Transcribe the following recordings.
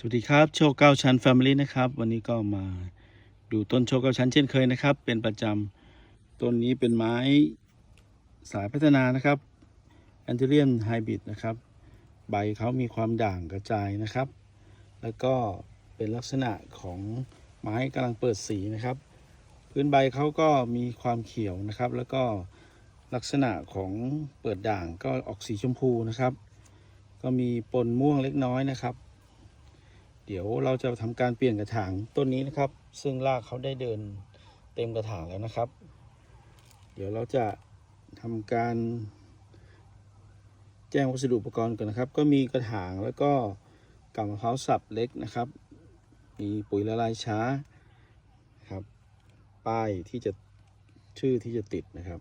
สวัสดีครับโชคเก้าชั้น Family นะครับ วันนี้ก็มาดูต้นโชคเก้าชั้นเช่นเคยนะครับ เป็นประจำต้นนี้เป็นไม้สายพัฒนานะครับแอนเทเรียนไฮบริดนะครับ ใบเขามีความด่างกระจายนะครับ แล้วก็เป็นลักษณะของไม้กำลังเปิดสีนะครับ พื้นใบเขาก็มีความเขียวนะครับ แล้วก็ลักษณะของเปิดด่างก็ออกสีชมพูนะครับ ก็มีปนม่วงเล็กน้อยนะครับ เดี๋ยวเราจะทำการเปลี่ยนกระถางต้นนี้นะครับ ซึ่งรากเขาได้เดินเต็มกระถางแล้วนะครับ เดี๋ยวเราจะทำการ แจ้งวัสดุอุปกรณ์ก่อนนะครับ ก็มีกระถางแล้วก็กำมะพร้าวสับเล็กนะครับ มีปุ๋ยละลายช้าครับ ป้ายที่จะชื่อที่จะติดนะครับ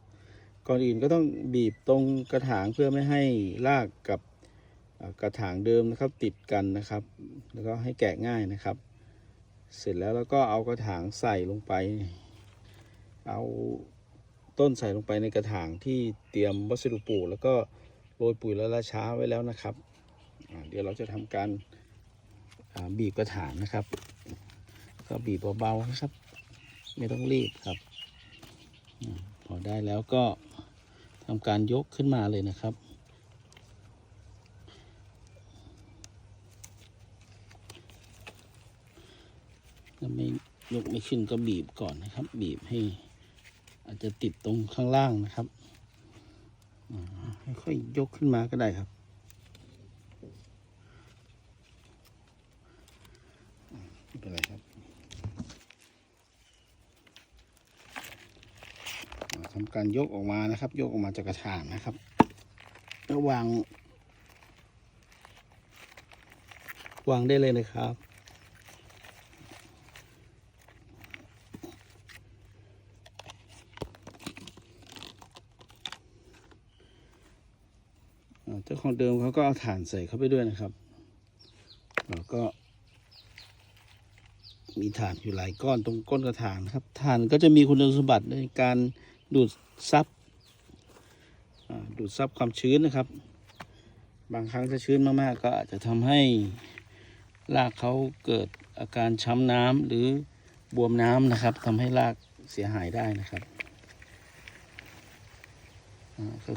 ก่อนอื่นก็ต้องบีบตรงกระถางเพื่อไม่ให้รากกับ กระถางเดิมนะครับติดกันนะครับ แล้วก็ให้แกะง่ายนะครับ เสร็จแล้วแล้วก็เอากระถางใส่ลงไป เอาต้นใส่ลงไปในกระถางที่เตรียมวัสดุปลูกแล้วก็โรยปุ๋ยละลายช้าไว้แล้วนะครับ เดี๋ยวเราจะทำการบีบกระถางนะครับ ก็บีบเบาๆนะครับ ไม่ต้องรีบครับ พอได้แล้วก็ทำการยกขึ้นมาเลยนะครับาไม่ยกไม่ขึ้นก็บีบก่อนนะครับ บีบให้ อาจจะติดตรงข้างล่างนะครับค่อยๆยกขึ้นมาก็ได้ครับไม่เป็นไรครับทำการยกออกมานะครับ ยกออกมาจากกระถางนะครับแล้ววาง วางได้เลยนะครับ เจ้าของเดิมเขาก็เอาถ่านใส่เข้าไปด้วยนะครับแล้วก็ มีถ่านอยู่หลายก้อนตรงก้นกระถางนะครับถ่านก็จะมีคุณสมบัติในการดูดซับดูดซับความชื้นนะครับ บางครั้งถ้าชื้นมากๆ ก็อาจจะทำให้รากเขาเกิดอาการช้ำน้ำหรือบวมน้ำนะครับทำให้รากเสียหายได้นะครับ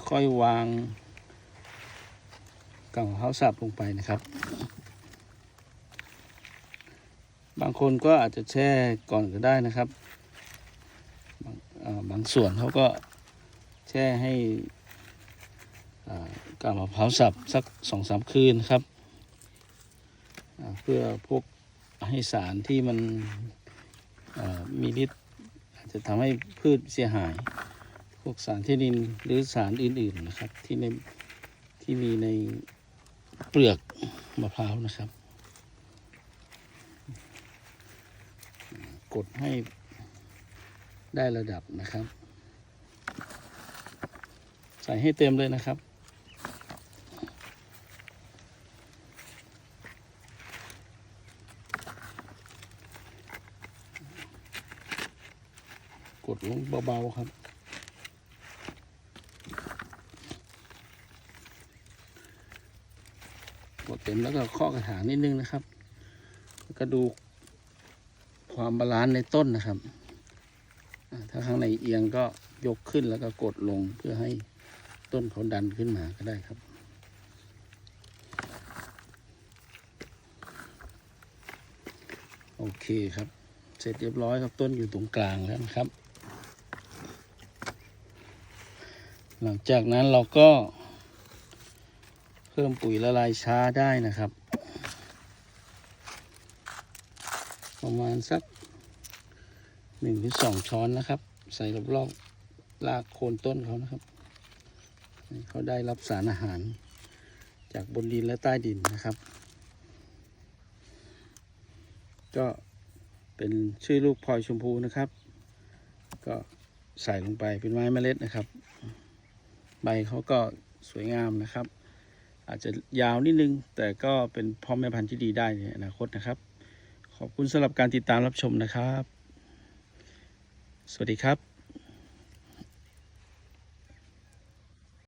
ค่อยๆวาง กล่องเขาสับลงไปนะครับ บางคนก็อาจจะแช่ก่อนก็ได้นะครับ บางบางส่วนเขาก็แช่ให้อ่ากำมะพร้าวสับสักสองสามคืนครับเพื่อพวกให้สารที่มันมีฤทธิ์อาจจะทำให้พืชเสียหาย พวกสารที่ดินหรือสารอื่นๆนะครับที่ในที่มีใน เปลือกมะพร้าวนะครับ กดให้ได้ระดับนะครับ ใส่ให้เต็มเลยนะครับ กดลงเบาๆครับ กดเต็มแล้วก็ข้อกระถางนิดนึงนะครับแล้วก็ดูความบาลานซ์ในต้นนะครับ ถ้าข้างในเอียงก็ยกขึ้นแล้วก็กดลงเพื่อให้ต้นเขาดันขึ้นมาก็ได้ครับ โอเคครับ เสร็จเรียบร้อยครับต้นอยู่ตรงกลางแล้วนะครับ หลังจากนั้นเราก็ พิ่มปุ๋ยละลายช้าได้นะครับ ประมาณสักหนึ่งถึงสองช้อนนะครับ ใส่รอบๆรากโคนต้นเขานะครับเขาได้รับสารอาหาร จากบนดินและใต้ดินนะครับ ก็เป็นชื่อลูกพลอยชมพูนะครับ ก็ใส่ลงไปเป็นไม้เมล็ดนะครับ ใบเขาก็สวยงามนะครับ อาจจะยาวนิดนึง แต่ก็เป็นพ่อแม่พันธุ์ที่ดีได้ในอนาคตนะครับ ขอบคุณสำหรับการติดตามรับชมนะครับ สวัสดีครับ